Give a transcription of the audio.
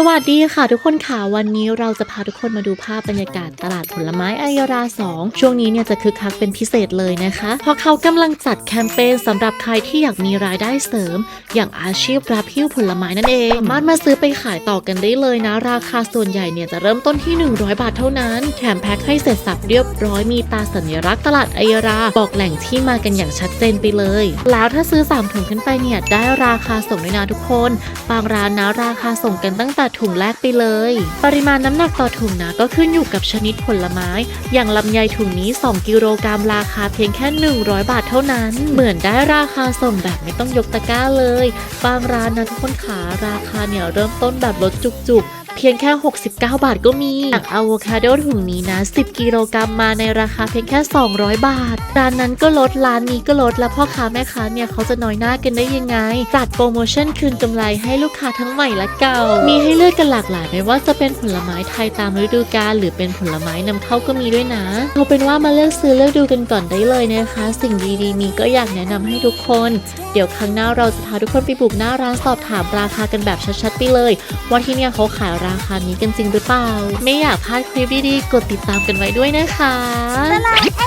สวัสดีค่ะทุกคนค่ะวันนี้เราจะพาทุกคนมาดูภาพบรรยากาศตลาดผลไม้อายรา 2 ช่วงนี้เนี่ยจะคึกคักเป็นพิเศษเลยนะคะเพราะเขากำลังจัดแคมเปญสำหรับใครที่อยากมีรายได้เสริม อย่างอาชีพรับหิ้วผลไม้นั่นเองสามารถมาซื้อไปขายต่อกันได้เลยนะ ราคาส่วนใหญ่เนี่ยจะเริ่มต้นที่ 100 บาทเท่านั้นแถมแพ็คให้เสร็จสับเรียบร้อยมีตาสัญลักษณ์ตลาดอายราบอกแหล่งที่มากันอย่างชัดเจนไปเลย แล้วถ้าซื้อสามถุงขึ้นไปเนี่ยได้ราคาส่งด้วยนะทุกคน บางร้านนะราคาส่งกันตั้งแต่ถุงแรกไปเลย ปริมาณน้ำหนักต่อถุงนะก็ขึ้นอยู่กับชนิดผลไม้ อย่างลำไยถุงนี้ 2 กิโลกรัมราคาเพียงแค่ 100 บาทเท่านั้น เหมือนได้ราคาส่งแบบไม่ต้องยกตะกร้าเลย บางร้านนะทุกคนขาราคาเนี่ยเริ่มต้นแบบลดจุกๆ เพียงแค่ 69 บาทก็มีอย่างอะโวคาโดถุงนี้นะ 10 กิโลกรัมมาในราคาเพียงแค่ 200 บาท ร้านนั้นก็ลด ร้านนี้ก็ลด แล้วพ่อค้าแม่ค้าเนี่ยเขาจะน้อยหน้ากันได้ยังไง จัดโปรโมชั่นคืนกำไรให้ลูกค้าทั้งใหม่และเก่า มีให้เลือกกันหลากหลายไม่ว่าจะเป็นผลไม้ไทยตามฤดูกาลหรือเป็นผลไม้นำเข้าก็มีด้วยนะเอาเป็นว่ามาเลือกซื้อเลือกดูกันก่อนได้เลยนะคะ สิ่งดีๆมีก็อยากแนะนำให้ทุกคนเดี๋ยวครั้งหน้าเราจะพาทุกคนไปบุกหน้าร้านสอบถามราคากันแบบชัดๆไปเลย ว่าที่เนี่ยเขาขายราคานี้กันจริงหรือเปล่า ไม่อยากพลาดคลิปดีๆกดติดตามกันไว้ด้วยนะคะตลาดไอ